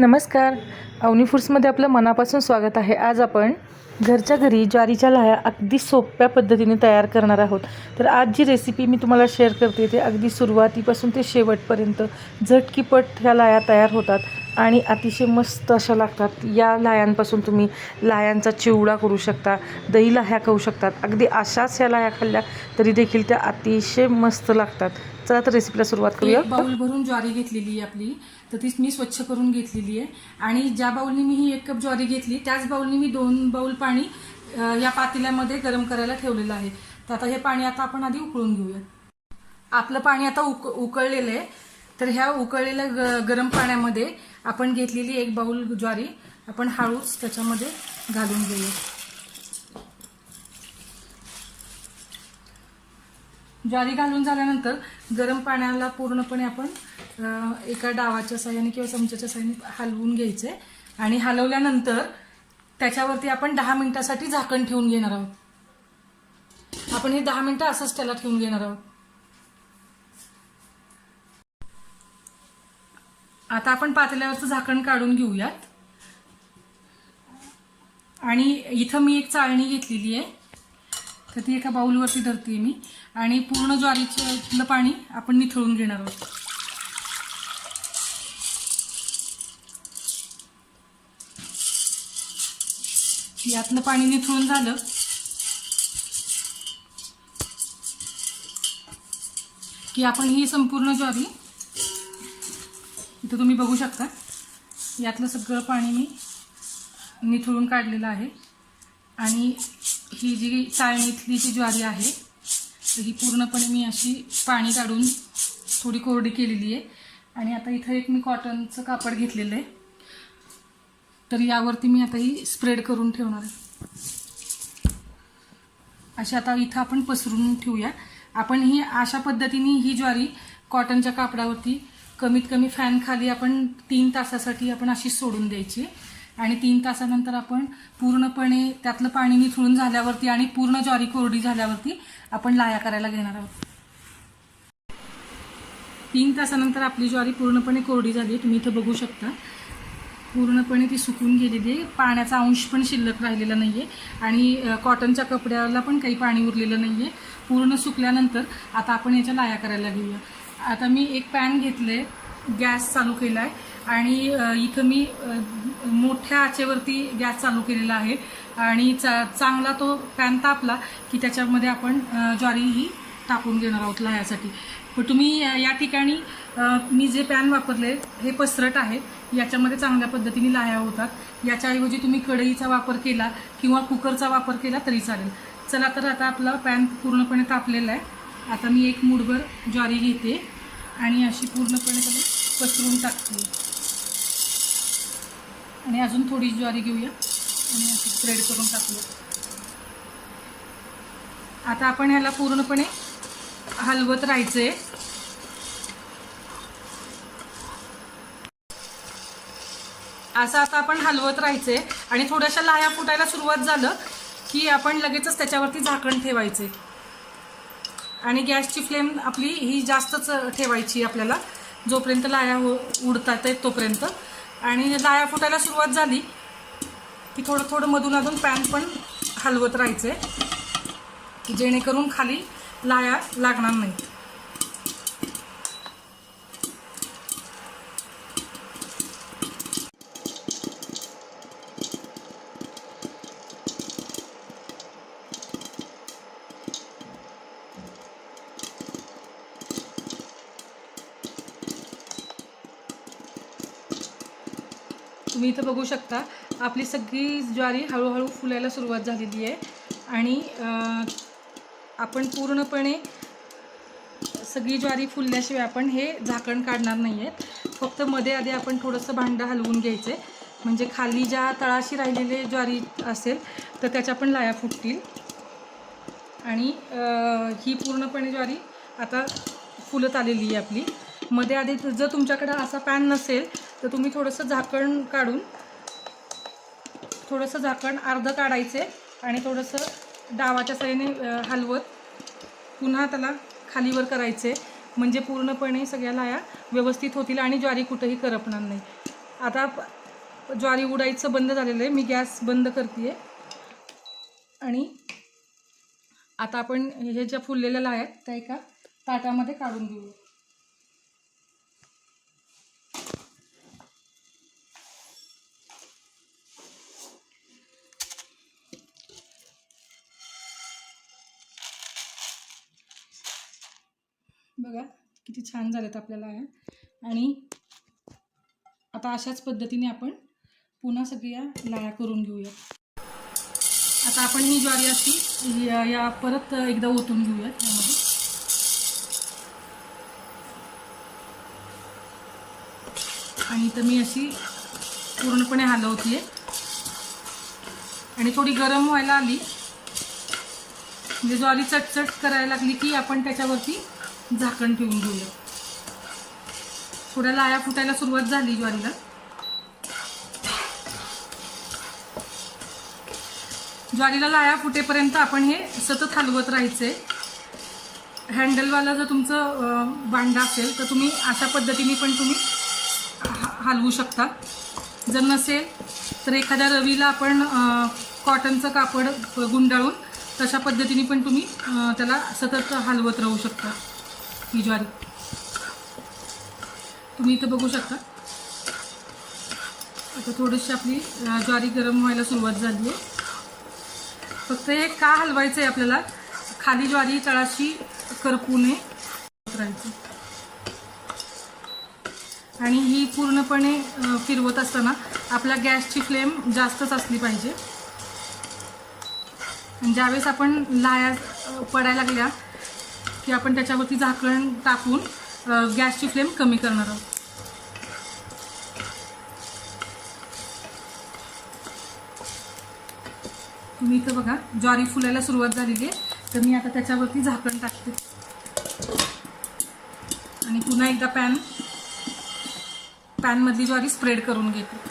नमस्कार. अवनी फूड्समध्ये आपलं मनापासून स्वागत आहे. आज आपण घरच्या घरी ज्वारीच्या लाह्या अगदी सोप्या पद्धतीने तयार करणार आहोत. तर आज जी रेसिपी मी तुम्हाला शेअर करते ते अगदी सुरुवातीपासून ते शेवटपर्यंत झटकीपट ह्या लाह्या तयार होतात आणि अतिशय मस्त अशा लागतात. या लाह्यांपासून तुम्ही लाह्यांचा चिवडा करू शकता दही लाह्या खाऊ शकतात. अगदी अशाच ह्या लाह्या खाल्ल्या तरी देखील त्या अतिशय मस्त लागतात. चला तर रेसिपीला सुरुवात करूया. एक बाउल भरून ज्वारी घेतलेली आपली. तर तीच मी स्वच्छ करून घेतलेली आहे. आणि ज्या बाऊलनी मी ही एक कप ज्वारी घेतली त्याच बाऊलनी मी दोन बाऊल पाणी या पातेल्यामध्ये गरम करायला ठेवलेलं आहे. तर आता हे पाणी आता आपण आधी उकळून घेऊया आपलं पाणी आता उक उकळलेलं आहे. तर ह्या उकळलेल्या ग- गरम पाण्यामध्ये आपण घेतलेली एक बाऊल ज्वारी आपण हळूच त्याच्यामध्ये घालून घेऊया ज्वारी घालून झाल्यानंतर गरम पाण्याला पूर्णपणे आपण एका डावाच्या साह्याने किंवा चमच्याच्या साह्याने हलवून घ्यायचे. आणि हलवल्यानंतर त्याच्यावरती आपण दहा मिनिटासाठी झाकण ठेवून घेणार आहोत. आपण हे दहा मिनिटं असंच त्याला ठेवून घेणार आहोत. आता आपण पातेल्यावरचं झाकण काढून घेऊयात. आणि इथं मी एक चाळणी घेतलेली आहे. तर ती एका बाउलवरती धरते मी. आणि पूर्ण ज्वारीचं पाणी आपण निथळून घेणार आहोत. यातलं पाणी निथळून झालं. की आपण ही संपूर्ण ज्वारी इथं तुम्ही बघू शकता यातलं सगळं पाणी मी निथळून काढलेलं आहे. आणि ही जी चाळणीतली जी ज्वारी आहे तर ही पूर्णपणे मी अशी पाणी काढून थोडी कोरडी केलेली आहे. आणि आता इथं एक मी कॉटनचं कापड घेतलेलं आहे. तर यावरती मी आता ही स्प्रेड करून ठेवणार आहे. अशी आता इथं आपण पसरून ठेवूया. आपण ही अशा पद्धतीने ही ज्वारी कॉटनच्या कापडावरती कमीत कमी फॅन खाली आपण तीन तासासाठी आपण अशी सोडून द्यायची. आणि तीन तासानंतर आपण पूर्णपणे त्यातलं पाणी निथळून झाल्यावरती आणि पूर्ण ज्वारी कोरडी झाल्यावरती आपण लाया करायला घेणार आहोत. तीन तासानंतर आपली ज्वारी पूर्णपणे कोरडी झाली आहे. तुम्ही इथं बघू शकता. पूर्णपणे ती सुकून गेलेली आहे. पाण्याचा अंश पण शिल्लक राहिलेला नाही आहे आणि कॉटनच्या कपड्याला पण काही पाणी उरलेलं नाही आहे पूर्ण सुकल्यानंतर आता आपण याच्या लाया करायला घेऊया. आता मी एक पॅन घेतलं आहे गॅस चालू केला आहे आणि इथं मी मोठ्या आचेवरती गॅस चालू केलेला आहे. आणि चा चांगला तो पॅन तापला की त्याच्यामध्ये आपण ज्वारी ही टाकून घेणार आहोत लाह्यासाठी. पण तुम्ही या ठिकाणी मी जे पॅन वापरले हे पसरट आहे. याच्यामध्ये चांगल्या पद्धतीने लाह्या होतात. याच्याऐवजी तुम्ही कढईचा वापर केला किंवा कुकरचा वापर केला तरी चालेल. चला तर आता आपला पॅन पूर्णपणे तापलेला आहे. आता मी एक मुठभर ज्वारी घेते आणि अशी पूर्णपणे त्याला पसरून टाकते. आणि अजून थोडी ज्वारी घेऊया आणि अशी स्प्रेड करून टाकूया. आता आपण ह्याला पूर्णपणे हलवत राहायचं आहे असं आता आपण हलवत राहायचे आणि थोड्याशा लाया फुटायला सुरुवात झालं की आपण लगेचच त्याच्यावरती झाकण ठेवायचे. आणि गॅसची फ्लेम आपली ही जास्तच ठेवायची आपल्याला. जोपर्यंत लाया हो उडतात आहेत तोपर्यंत. आणि लाया फुटायला सुरुवात झाली की थोडं थोडं मधून अधून पॅन पण हलवत राहायचे जेणेकरून खाली लाया लागणार नाहीत. तुम्ही इथं बघू शकता आपली सगळी ज्वारी हळूहळू फुलायला सुरुवात झालेली आहे. आणि आपण पूर्णपणे सगळी ज्वारी फुलल्याशिवाय आपण हे झाकण काढणार नाही आहेत फक्त मध्ये आधी आपण थोडंसं भांडं हलवून घ्यायचं. आहे म्हणजे खाली ज्या तळाशी राहिलेले ज्वारी असेल तर त्याच्या पण लाया फुटतील. आणि ही पूर्णपणे ज्वारी आता फुलत आलेली आहे आपली. मध्ये आधी जर तुमच्याकडं असा पॅन नसेल तर तुम्ही थोडंसं झाकण काढून थोडंसं झाकण अर्धं काढायचे आणि थोडंसं डावाच्या साईने हलवत पुन्हा त्याला खालीवर करायचे. म्हणजे पूर्णपणे सगळ्या लाया व्यवस्थित होतील आणि ज्वारी कुठंही करपणार नाही. आता ज्वारी उडायचं बंद झालेलं आहे. मी गॅस बंद करते आणि आता आपण हे ज्या फुललेल्या लाया आहेत त्या एका ताटामध्ये काढून घेऊ बघा किती छान झालेत आपल्याला ह्या आणि आता अशाच पद्धतीने आपण पुन्हा सगळ्या लाया करून घेऊया आता आपण ही ज्वारी अशी या या परत एकदा ओतून घेऊयात यामध्ये. आणि इथं मी अशी पूर्णपणे हलवते आणि थोडी गरम व्हायला आली. म्हणजे ज्वारी चटचट करायला लागली की आपण त्याच्यावरती झाकण ठेवून घेऊया थोड्या लाया फुटायला सुरुवात झाली ज्वारीला. ज्वारीला लाया फुटेपर्यंत आपण हे सतत हलवत राहायचंय. हँडलवाला जर तुमचं अं, भांडं असेल तर तुम्ही अशा पद्धतीने पण तुम्ही हलवू शकता. जर नसेल तर एखाद्या रवीला आपण कॉटनचं कापड गुंडाळून तशा पद्धतीने पण तुम्ही त्याला सतत हलवत राहू शकता. ही ज्वारी. तुम्ही इथं बघू शकता. आता थोडीशी आपली ज्वारी गरम व्हायला सुरुवात झाली आहे. फक्त हे का हलवायचं आहे आपल्याला? खाली ज्वारी तळाशी करपू नये. आणि ही पूर्णपणे फिरवत असताना आपल्या गॅसची फ्लेम जास्तच असली पाहिजे. ज्यावेळेस आपण लाया पडायला लागल्या की आपण त्याच्यावरती झाकण टाकून गॅसची फ्लेम कमी करणार आहोत. तुम्ही इथं बघा ज्वारी फुलायला सुरुवात झालेली आहे. तर मी आता त्याच्यावरती झाकण टाकते. आणि पुन्हा एकदा पॅन पॅनमधली ज्वारी स्प्रेड करून घेते.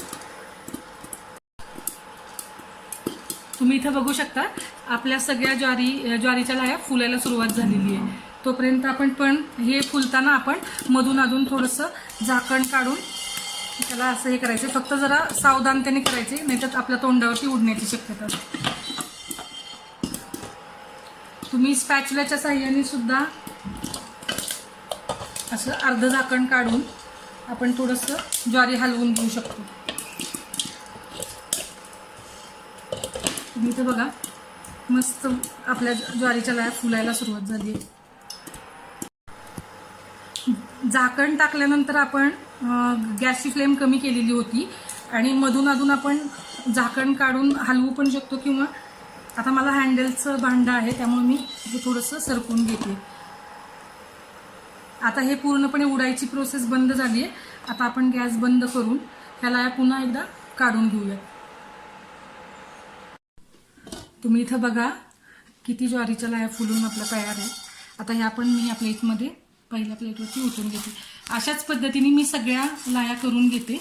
तुम्ही इथं बघू शकता आपल्या सगळ्या ज्वारी ज्वारीच्या लाया फुलायला सुरुवात झालेली आहे. तोपर्यंत आपण पण हे फुलताना आपण मधून अधून थोडंसं झाकण काढून त्याला असं हे करायचं फक्त जरा सावधानतेने करायचे नाहीतर आपल्या तोंडावरती उडण्याची शक्यता तुम्ही स्पॅच्युलाच्या साह्याने सुद्धा असं अर्ध झाकण काढून आपण थोडंसं ज्वारी हलवून घेऊ शकतो. तुम्ही इथं बघा मस्त आपल्या ज्वारीच्या लाया फुलायला सुरुवात झाली आहे. झाकण टाकल्यानंतर आपण गॅसची फ्लेम कमी केलेली होती आणि मधून अधून आपण झाकण काढून हलवू पण शकतो किंवा आता मला हँडलचं भांडं आहे त्यामुळे मी हे थोडंसं सरकून घेते. आता हे पूर्णपणे उडायची प्रोसेस बंद झाली आहे. आता आपण गॅस बंद करून ह्याला पुन्हा एकदा काढून घेऊया तुम्ही इथं बघा किती ज्वारीच्या लाया फुलून आपला तयार आहे आता ह्या पण मी या प्लेटमध्ये पहिल्या प्लेटवरती ओतून घेते. अशाच पद्धतीने मी सगळ्या लाया करून घेते.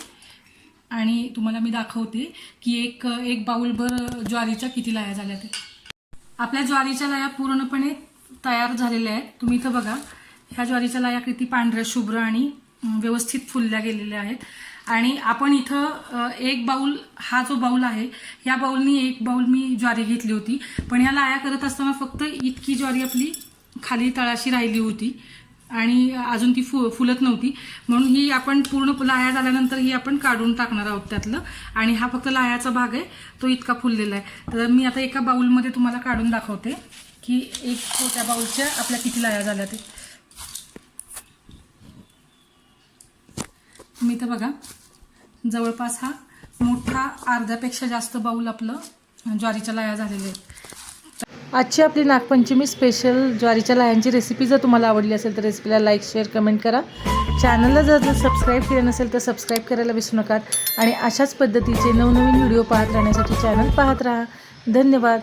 आणि तुम्हाला मी दाखवते की एक एक बाऊलभर ज्वारीच्या किती लाया झाल्या ते आपल्या ज्वारीच्या लाया पूर्णपणे तयार झालेल्या आहेत. तुम्ही इथं बघा ह्या ज्वारीच्या लाया किती पांढऱ्या शुभ्र आणि व्यवस्थित फुलल्या गेलेल्या आहेत. आणि आपण इथं एक बाऊल हा जो बाऊल आहे या बाऊलनी एक बाऊल मी ज्वारी घेतली होती. पण ह्या लाया करत असताना फक्त इतकी ज्वारी आपली खाली तळाशी राहिली होती आणि अजून ती फु फुलत नव्हती. म्हणून ही आपण पूर्ण लाया झाल्यानंतर ही आपण काढून टाकणार आहोत त्यातलं. आणि हा फक्त लायाचा भाग आहे तो इतका फुललेला आहे. तर मी आता एका बाउलमध्ये तुम्हाला काढून दाखवते की एक छोट्या बाउलच्या आपल्या किती लाया झाल्या ते. मी तर बघा. जवळपास हा मोठा अर्ध्यापेक्षा जास्त बाऊल आपलं ज्वारीच्या लाया झालेले आहेत. आजची आपली नागपंचमी स्पेशल ज्वारीच्या लायांची रेसिपी जर तुम्हाला आवडली असेल तर रेसिपीला लाईक शेअर कमेंट करा. चॅनलला जर जर सबस्क्राईब केलं नसेल तर सबस्क्राईब करायला विसरू नका. आणि अशाच पद्धतीचे नवनवीन व्हिडिओ पाहत राहण्यासाठी चॅनल पाहत राहा. धन्यवाद.